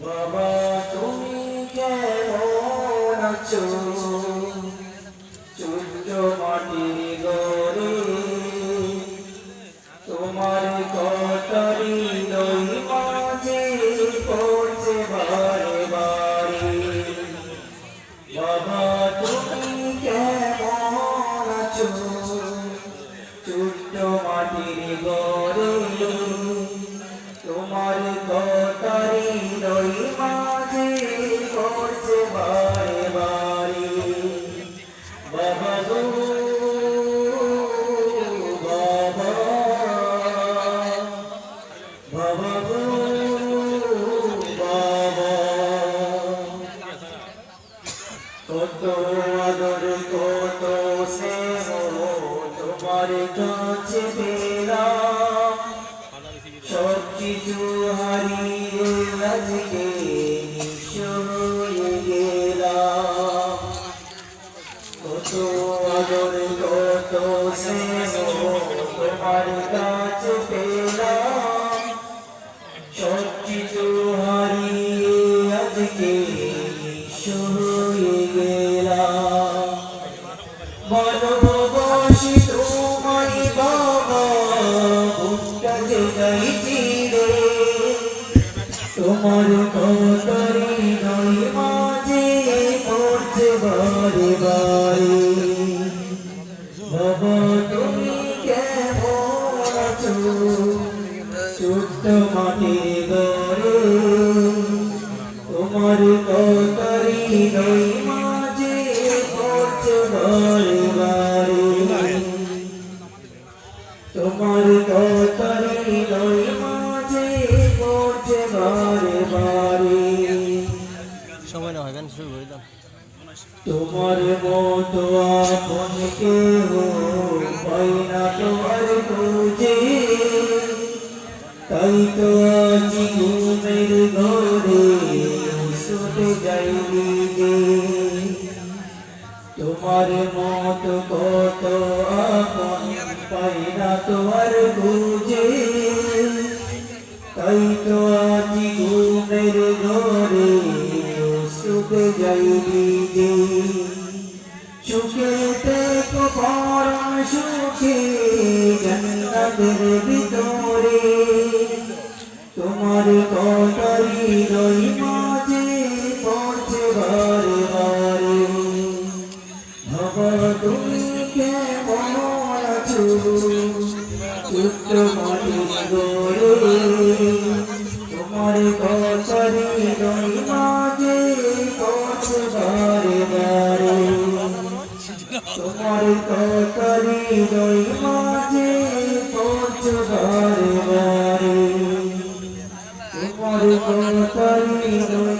বাবা তুমি কেমন আছো? মাটির গো তোমার কাছে পেলাম সব কিছু হারিয়ে আজকে গেলাম। কত আদর কত স্নেহ, তোমার কাছে পেলাম। সব কিছু বুকটাকে রে তোমার কতরি নয় মাঝে পড়ছে বারে বারে। বাবা, তুমি কেমন আছো? ছোট্ট মাটি গড়ে তোমার কতরি নয় মাঝে পড়ছে বারে তোমার মতো আপন কেহ পাই না তোমার খুঁজে তাই তো আজ ঘরে তোমার মতো কত আপন পাই না তোমার খুঁজে শুতে যাই নিজে সুখে দেখো পরম সুখে জন্নতের ভিতরে তোমার কটারি রই মাঝে পড়ছে বারে বারে ভাবা তুমি কেমন আছো মাঝে অর্ক করি রই মাঝে পড়ছো বারে বারে করি রই